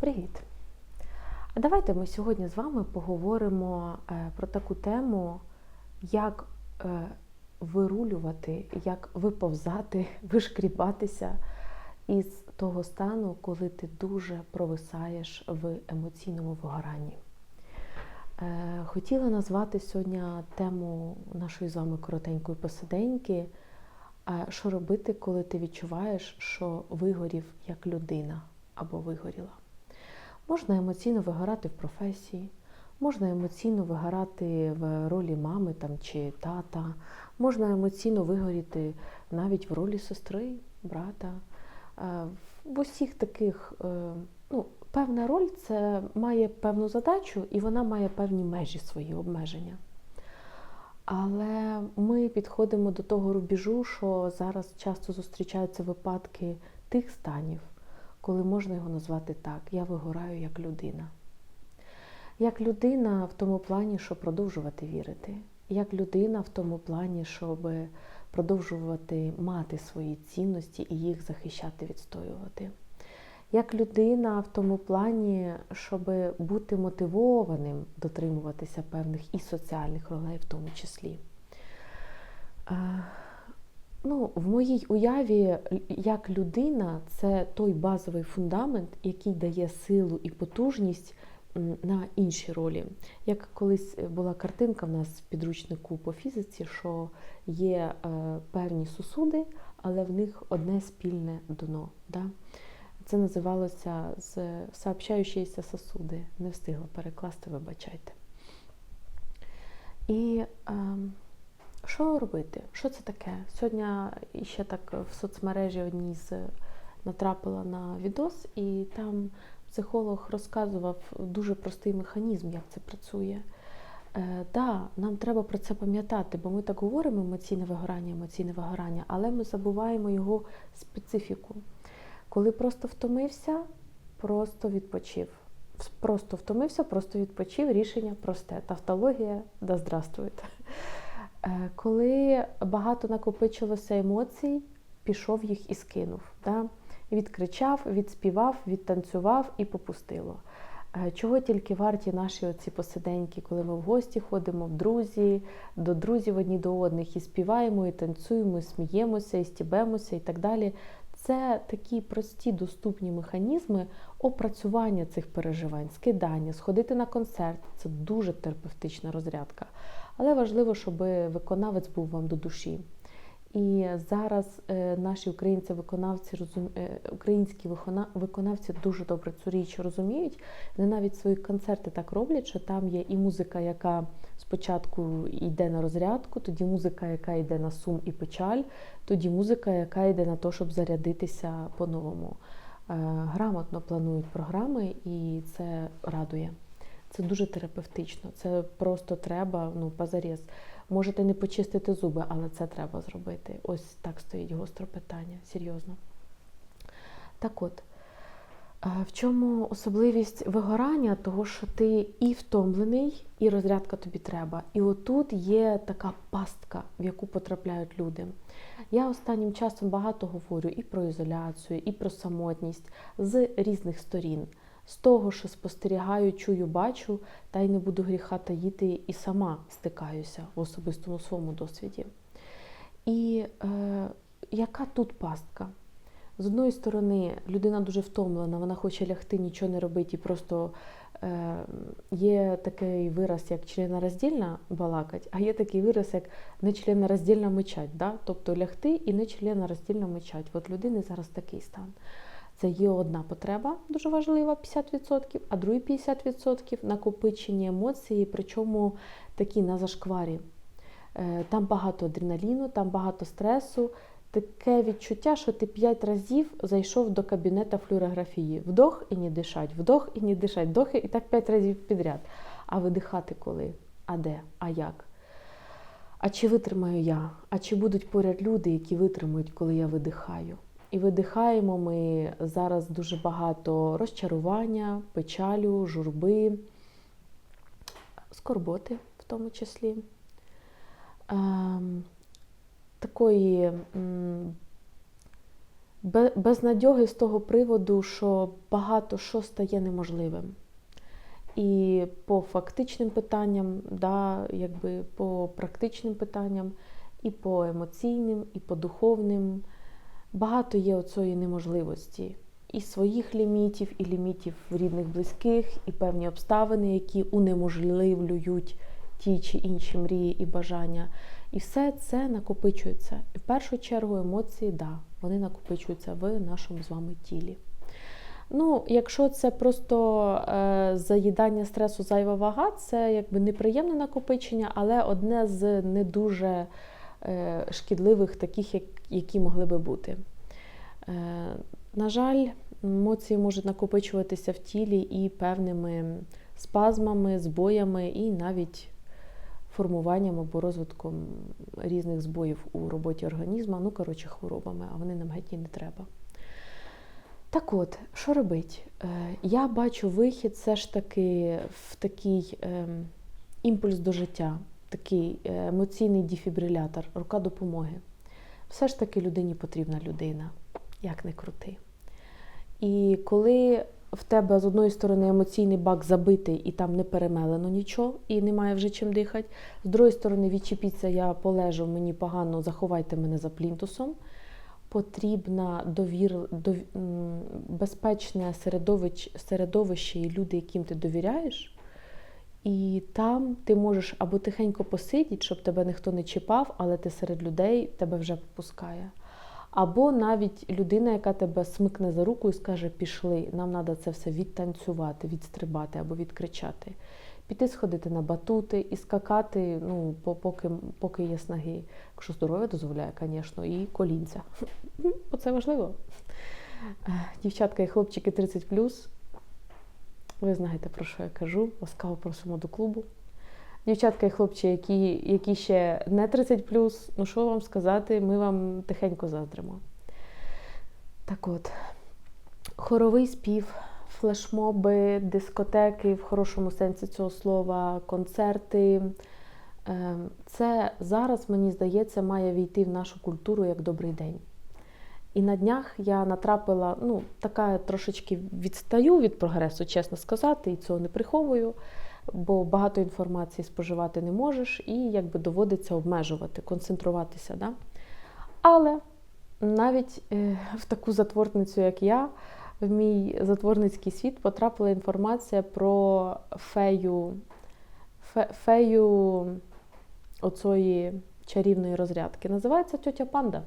Привіт! А давайте ми сьогодні з вами поговоримо е, про таку тему, як е, вирулювати, як виповзати, вишкрібатися із того стану, коли ти дуже провисаєш в емоційному вигоранні. Е, Хотіла назвати сьогодні тему нашої з вами коротенької посиденьки. Що робити, коли ти відчуваєш, що вигорів як людина або вигоріла? Можна емоційно вигорати в професії, можна емоційно вигорати в ролі мами там, чи тата, можна емоційно вигоріти навіть в ролі сестри, брата. Е, В усіх таких, е, ну, певна роль це має певну задачу і вона має певні межі свої обмеження. Але ми підходимо до того рубежу, що зараз часто зустрічаються випадки тих станів, коли можна його назвати так: я вигораю як людина. Як людина в тому плані, щоб продовжувати вірити, як людина в тому плані, щоб продовжувати мати свої цінності і їх захищати, відстоювати. Як людина в тому плані, щоб бути мотивованим дотримуватися певних і соціальних ролей, в тому числі. Е, Ну, в моїй уяві, як людина, це той базовий фундамент, який дає силу і потужність на інші ролі. Як колись була картинка в нас в підручнику по фізиці, що є е, певні сусуди, але в них одне спільне дно. Да? Це називалося з сообщаючіся сосуди. Не встигла перекласти, вибачайте. І е, що робити? Що це таке? Сьогодні ще так в соцмережі одній з натрапила на відос, і там психолог розказував дуже простий механізм, як це працює. Е, да, нам треба про це пам'ятати, бо ми так говоримо емоційне вигорання, емоційне вигорання, але ми забуваємо його специфіку. Коли просто втомився, просто відпочив. Просто втомився, просто відпочив. Рішення просте. Тавтологія да здравствуйте. Е, Коли багато накопичилося емоцій, пішов їх і скинув. Да? Відкричав, відспівав, відтанцював і попустило. Е, Чого тільки варті наші оці посиденьки, коли ми в гості ходимо в друзі, до друзів одні до одних і співаємо, і танцюємо, і сміємося, і стібемося, і так далі. Це такі прості доступні механізми опрацювання цих переживань, скидання, сходити на концерт це дуже терапевтична розрядка. Але важливо, щоб виконавець був вам до душі. І зараз е, наші українці-виконавці розум... е, українські викона- виконавці дуже добре цю річ розуміють. Вони навіть свої концерти так роблять, що там є і музика, яка спочатку йде на розрядку, тоді музика, яка йде на сум і печаль, тоді музика, яка йде на те, щоб зарядитися по-новому. Е, Грамотно планують програми, і це радує. Це дуже терапевтично. Це просто треба, ну, позарез. Можете не почистити зуби, але це треба зробити. Ось так стоїть гостро питання, серйозно. Так от, в чому особливість вигорання? Того, що ти і втомлений, і розрядка тобі треба. І отут є така пастка, в яку потрапляють люди. Я останнім часом багато говорю і про ізоляцію, і про самотність з різних сторін. З того, що спостерігаю, чую, бачу, та й не буду гріха таїти, і сама стикаюся в особистому своєму досвіді. І е, яка тут пастка? З одної сторони, людина дуже втомлена, вона хоче лягти, нічого не робити, і просто е, є такий вираз, як членораздільна балакать, а є такий вираз, як нечленораздільна мичать. Да? Тобто лягти і нечленораздільно мичать. От людини зараз такий стан. Це є одна потреба, дуже важлива, 50%, а другі 50% накопичення емоцій, причому такі на зашкварі. Е, Там багато адреналіну, там багато стресу. Таке відчуття, що ти п'ять разів зайшов до кабінета флюорографії. Вдох і не дишать, вдох і не дишать, вдохи і так п'ять разів підряд. А видихати коли? А де? А як? А чи витримаю я? А чи будуть поряд люди, які витримують, коли я видихаю? І видихаємо ми зараз дуже багато розчарування, печалю, журби, скорботи в тому числі. Ем, такої Безнадьоги з того приводу, що багато що стає неможливим. І по фактичним питанням, да, якби по практичним питанням, і по емоційним, і по духовним. Багато є оцієї неможливості. І своїх лімітів, і лімітів рідних близьких, і певні обставини, які унеможливлюють ті чи інші мрії і бажання. І все це накопичується. І в першу чергу емоції, да, вони накопичуються в нашому з вами тілі. Ну, якщо це просто е, заїдання стресу, зайва вага, це якби неприємне накопичення, але одне з не дуже шкідливих, таких, які могли би бути. Е, на жаль, емоції можуть накопичуватися в тілі і певними спазмами, збоями, і навіть формуванням або розвитком різних збоїв у роботі організму, ну, коротше, хворобами, а вони нам геть і не треба. Так от, що робить? Е, Я бачу вихід все ж таки в такий е, імпульс до життя, такий е, емоційний дефібрилятор, рука допомоги. Все ж таки людині потрібна людина, як не крути. І коли в тебе з одної сторони емоційний бак забитий і там не перемелено нічого, і немає вже чим дихати, з другої сторони, відчепіться, я полежу, мені погано, заховайте мене за плінтусом потрібна довір, дов, безпечне середовище, середовище і люди, яким ти довіряєш. І там ти можеш або тихенько посидіти, щоб тебе ніхто не чіпав, але ти серед людей тебе вже попускає. Або навіть людина, яка тебе смикне за руку і скаже, пішли, нам треба це все відтанцювати, відстрибати або відкричати. Піти сходити на батути і скакати, ну, поки поки є снаги. Якщо здоров'я дозволяє, звісно, і колінця. Оце важливо. Дівчатка і хлопчики 30, ви знаєте, про що я кажу. Ласкаво просимо до клубу. Дівчатка і хлопці, які які ще не 30, ну що вам сказати, ми вам тихенько заздримо. Так от, хоровий спів флешмоби, дискотеки в хорошому сенсі цього слова, концерти. Ем, це зараз, мені здається, має війти в нашу культуру як добрий день. І на днях я натрапила, ну, така трошечки відстаю від прогресу, чесно сказати, і цього не приховую, бо багато інформації споживати не можеш, і якби доводиться обмежувати, концентруватися. Да? Але навіть е, в таку затворницю, як я, в мій затворницький світ потрапила інформація про фею фе, фею оцої чарівної розрядки. Називається тьотя Панда.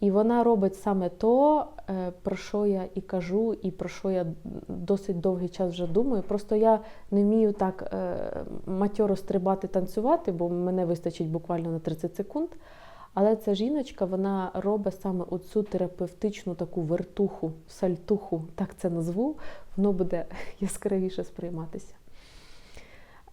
І вона робить саме то, е, про що я і кажу, і про що я досить довгий час вже думаю. Просто я не вмію так е, матьоро стрибати, танцювати, бо мене вистачить буквально на 30 секунд. Але ця жіночка вона робить саме оцю терапевтичну таку вертуху, сальтуху, так це назву, воно буде яскравіше сприйматися.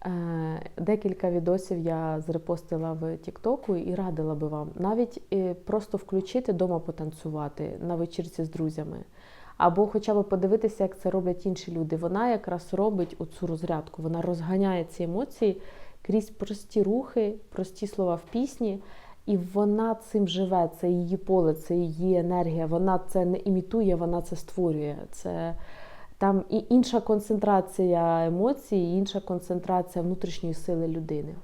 Е, декілька відосів я зрепостила в Тіктоку і радила би вам навіть е, просто включити дома потанцювати на вечірці з друзями. Або хоча б подивитися, як це роблять інші люди. Вона якраз робить оцю розрядку, вона розганяє ці емоції крізь прості рухи, прості слова в пісні. І вона цим живе, це її поле, це її енергія. Вона це не імітує, вона це створює. Це там і інша концентрація емоцій, і інша концентрація внутрішньої сили людини.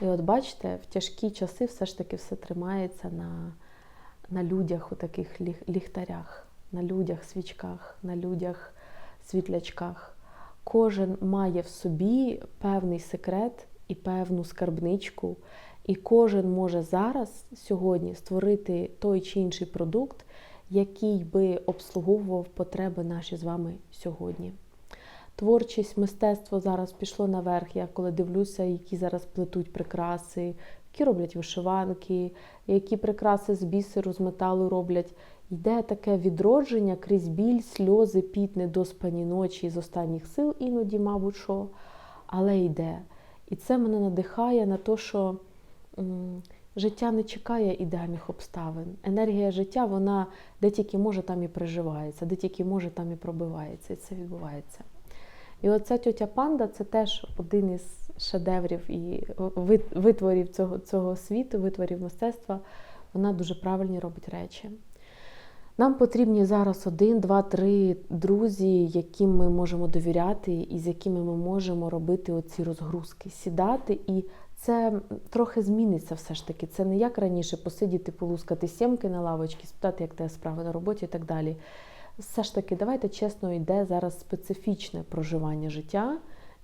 І от бачите, в тяжкі часи все ж таки все тримається на на людях у таких ліхтарях, на людях, свічках, на людях, світлячках. Кожен має в собі певний секрет і певну скарбничку. І кожен може зараз сьогодні створити той чи інший продукт, який би обслуговував потреби наші з вами сьогодні. Творчість, мистецтво зараз пішло наверх. Я коли дивлюся, які зараз плетуть прикраси, які роблять вишиванки, які прикраси з бісеру, з металу роблять. Йде таке відродження крізь біль, сльози, піт, недоспані ночі з останніх сил, іноді, мабуть, що, але йде. І це мене надихає на те, що. Життя не чекає ідеальних обставин. Енергія життя, вона де тільки може, там і приживається, де тільки може, там і пробивається. І це відбувається. І оця тьотя панда це теж один із шедеврів і витворів цього цього світу, витворів мистецтва, вона дуже правильні робить речі. Нам потрібні зараз один, два, три друзі, яким ми можемо довіряти, і з якими ми можемо робити оці розгрузки, сідати. І це трохи зміниться все ж таки. Це не як раніше посидіти, полускати сімки на лавочці, спитати, як тебе справи на роботі і так далі. Все ж таки, давайте чесно, йде зараз специфічне проживання життя,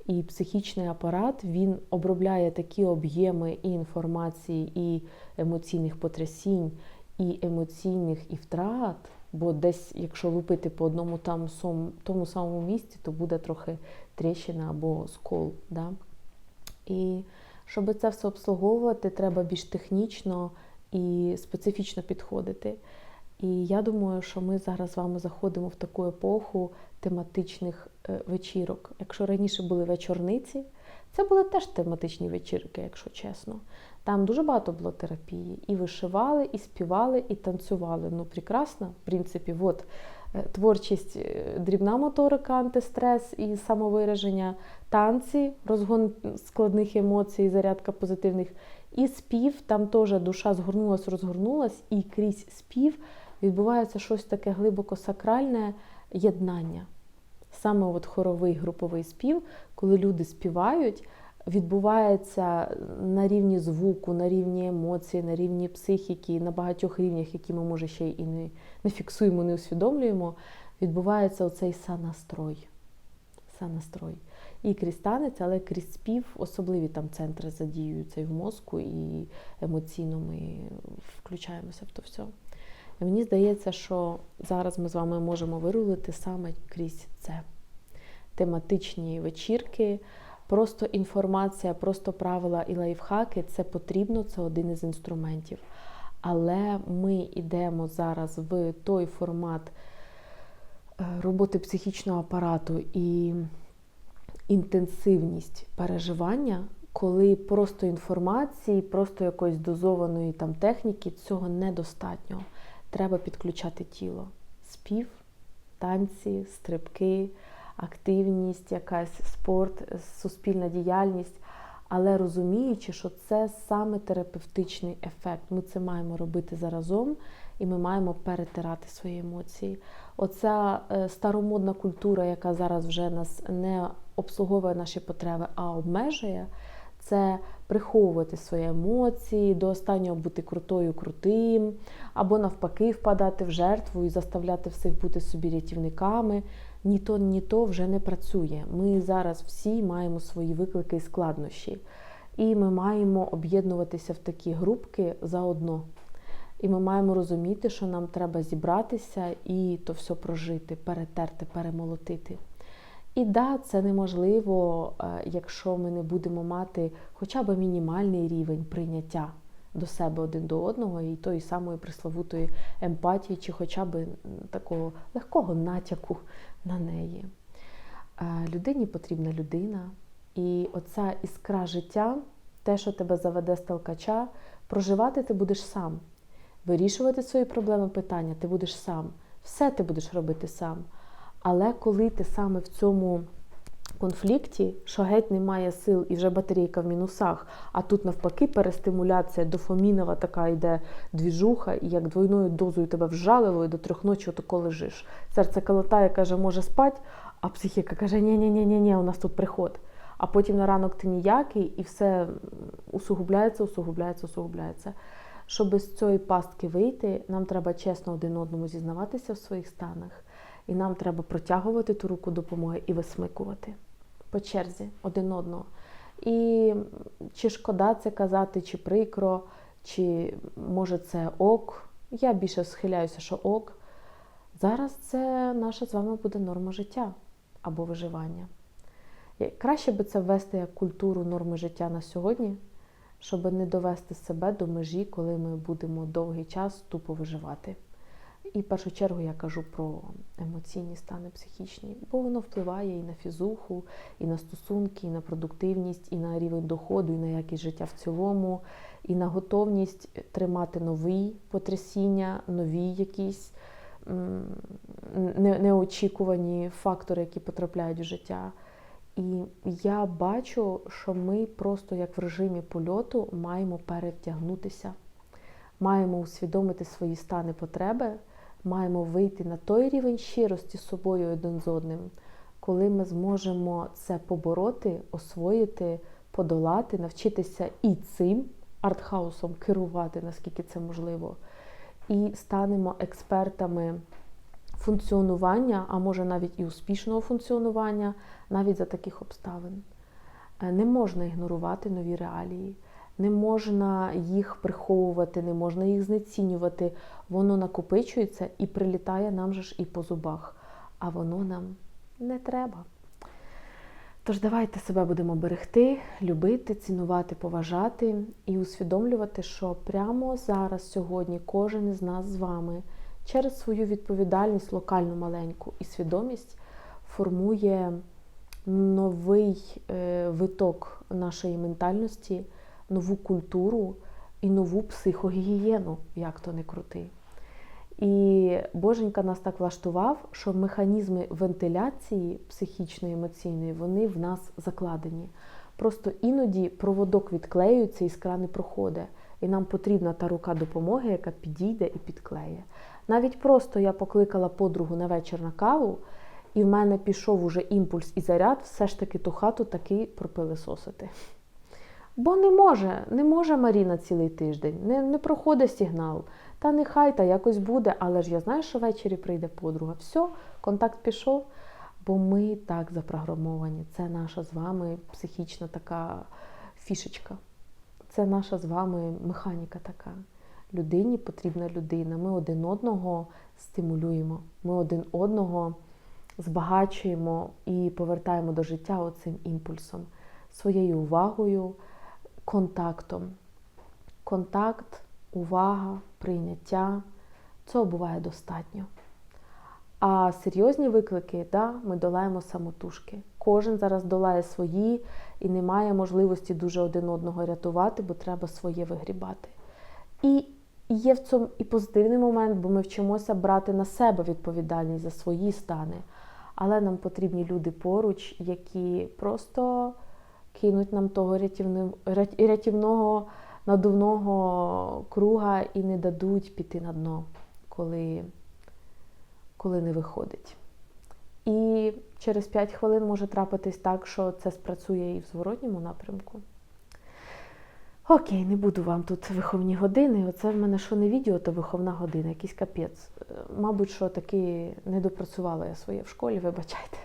і психічний апарат він обробляє такі об'єми і інформації, і емоційних потрясінь і емоційних, і втрат, бо десь, якщо лупити по одному там тому самому місці, то буде трохи тріщина або скол. Да? І щоб це все обслуговувати, треба більш технічно і специфічно підходити. І я думаю, що ми зараз з вами заходимо в таку епоху тематичних е, вечірок. Якщо раніше були вечорниці, це були теж тематичні вечірки, якщо чесно. Там дуже багато було терапії. І вишивали, і співали, і танцювали. Ну, прекрасно, в принципі, от е, творчість, е, дрібна моторика, антистрес і самовираження, танці, розгон складних емоцій, зарядка позитивних. І спів, там теж душа згорнулась, розгорнулась, і крізь спів відбувається щось таке глибоко сакральне єднання. Саме от хоровий груповий спів, коли люди співають відбувається на рівні звуку, на рівні емоцій, на рівні психіки, на багатьох рівнях, які ми може ще і не, не фіксуємо, не усвідомлюємо, відбувається оцей санастрой. Санастрой. І крізь танець, але крізь спів особливі там центри задіюються і в мозку, і емоційно ми включаємося в то все. І мені здається, що зараз ми з вами можемо вирулити саме крізь це. Тематичні вечірки. Просто інформація, просто правила і лайфхаки це потрібно, це один із інструментів. Але ми йдемо зараз в той формат е, роботи психічного апарату і інтенсивність переживання, коли просто інформації, просто якоїсь дозованої там техніки цього недостатньо. Треба підключати тіло. Спів, танці, стрибки активність, якась спорт, суспільна діяльність, але розуміючи, що це саме терапевтичний ефект. Ми це маємо робити заразом, і ми маємо перетирати свої емоції. Оця е, старомодна культура, яка зараз вже нас не обслуговує наші потреби, а обмежує. Це приховувати свої емоції, до останнього бути крутою, крутим, або навпаки, впадати в жертву і заставляти всіх бути собі рятівниками ні то, ні то вже не працює. Ми зараз всі маємо свої виклики і складнощі. І ми маємо об'єднуватися в такі групки заодно. І ми маємо розуміти, що нам треба зібратися і то все прожити, перетерти, перемолотити. І да, це неможливо, е, якщо ми не будемо мати хоча б мінімальний рівень прийняття до себе один до одного, і тої самої присловутої емпатії, чи хоча б такого легкого натяку на неї. Людині потрібна людина. І оця іскра життя, те, що тебе заведе з толкача, проживати ти будеш сам. Вирішувати свої проблеми, питання ти будеш сам. Все ти будеш робити сам. Але коли ти саме в цьому конфлікті, що геть немає сил і вже батарейка в мінусах, а тут навпаки перестимуляція дофамінова така йде двіжуха, і як двойною дозою тебе вжалило, і до трьох ночі отако лежиш. Серце колотає, каже, може спать, а психіка каже, ні ні ні ні ні у нас тут приход. А потім на ранок ти ніякий, і все усугубляється, усугубляється, усугубляється. Щоб з цієї пастки вийти, нам треба чесно один одному зізнаватися в своїх станах, і нам треба протягувати ту руку допомоги і висмикувати по черзі один одного. І чи шкода це казати, чи прикро, чи може це ок. Я більше схиляюся, що ок. Зараз це наша з вами буде норма життя або виживання. Краще би це ввести як культуру норми життя на сьогодні, щоб не довести себе до межі, коли ми будемо довгий час тупо виживати. І в першу чергу я кажу про емоційні стани психічні, бо воно впливає і на фізуху, і на стосунки, і на продуктивність, і на рівень доходу, і на якість життя в цілому, і на готовність тримати нові потрясіння, нові якісь неочікувані фактори, які потрапляють в життя. І я бачу, що ми просто як в режимі польоту маємо перевтягнутися маємо усвідомити свої стани потреби, маємо вийти на той рівень щирості з собою один з одним, коли ми зможемо це побороти, освоїти, подолати, навчитися і цим артхаусом керувати, наскільки це можливо, і станемо експертами функціонування, а може навіть і успішного функціонування, навіть за таких обставин. Е, Не можна ігнорувати нові реалії, не можна їх приховувати, не можна їх знецінювати. Воно накопичується і прилітає нам же ж і по зубах, а воно нам не треба. Тож давайте себе будемо берегти, любити, цінувати, поважати і усвідомлювати, що прямо зараз, сьогодні, кожен із нас з вами через свою відповідальність, локальну маленьку і свідомість формує новий е, виток нашої ментальності, нову культуру і нову психогігієну, як то не крути. І Боженька нас так влаштував, що механізми вентиляції психічної, емоційної, вони в нас закладені. Просто іноді проводок відклеюється, іскра не проходить. І нам потрібна та рука допомоги, яка підійде і підклеє. Навіть просто я покликала подругу на вечір на каву, і в мене пішов уже імпульс і заряд, все ж таки ту хату таки пропилисосити. Бо не може, не може Маріна цілий тиждень, не, не проходить сигнал. Та нехай та якось буде, але ж я знаю, що ввечері прийде подруга. Все, контакт пішов, бо ми так запрограмовані. Це наша з вами психічна така фішечка. Це наша з вами механіка така. Людині потрібна людина. Ми один одного стимулюємо, ми один одного збагачуємо і повертаємо до життя оцим імпульсом, своєю увагою, контактом. Контакт, увага, прийняття цього буває достатньо. А серйозні виклики, да, ми долаємо самотужки. Кожен зараз долає свої і немає можливості дуже один одного рятувати, бо треба своє вигрібати. І є в цьому і позитивний момент, бо ми вчимося брати на себе відповідальність за свої стани. Але нам потрібні люди поруч, які просто кинуть нам того рятівного надувного круга і не дадуть піти на дно, коли, коли не виходить. І через 5 хвилин може трапитись так, що це спрацює і в зворотньому напрямку. Окей, не буду вам тут виховні години. Оце в мене що не відео, то виховна година, якийсь капець. Е, Мабуть, що таки не допрацювала я своє в школі, вибачайте.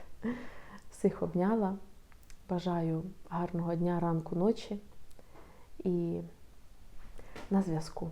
Всіх обняла. Бажаю гарного дня, ранку, ночі і на зв'язку.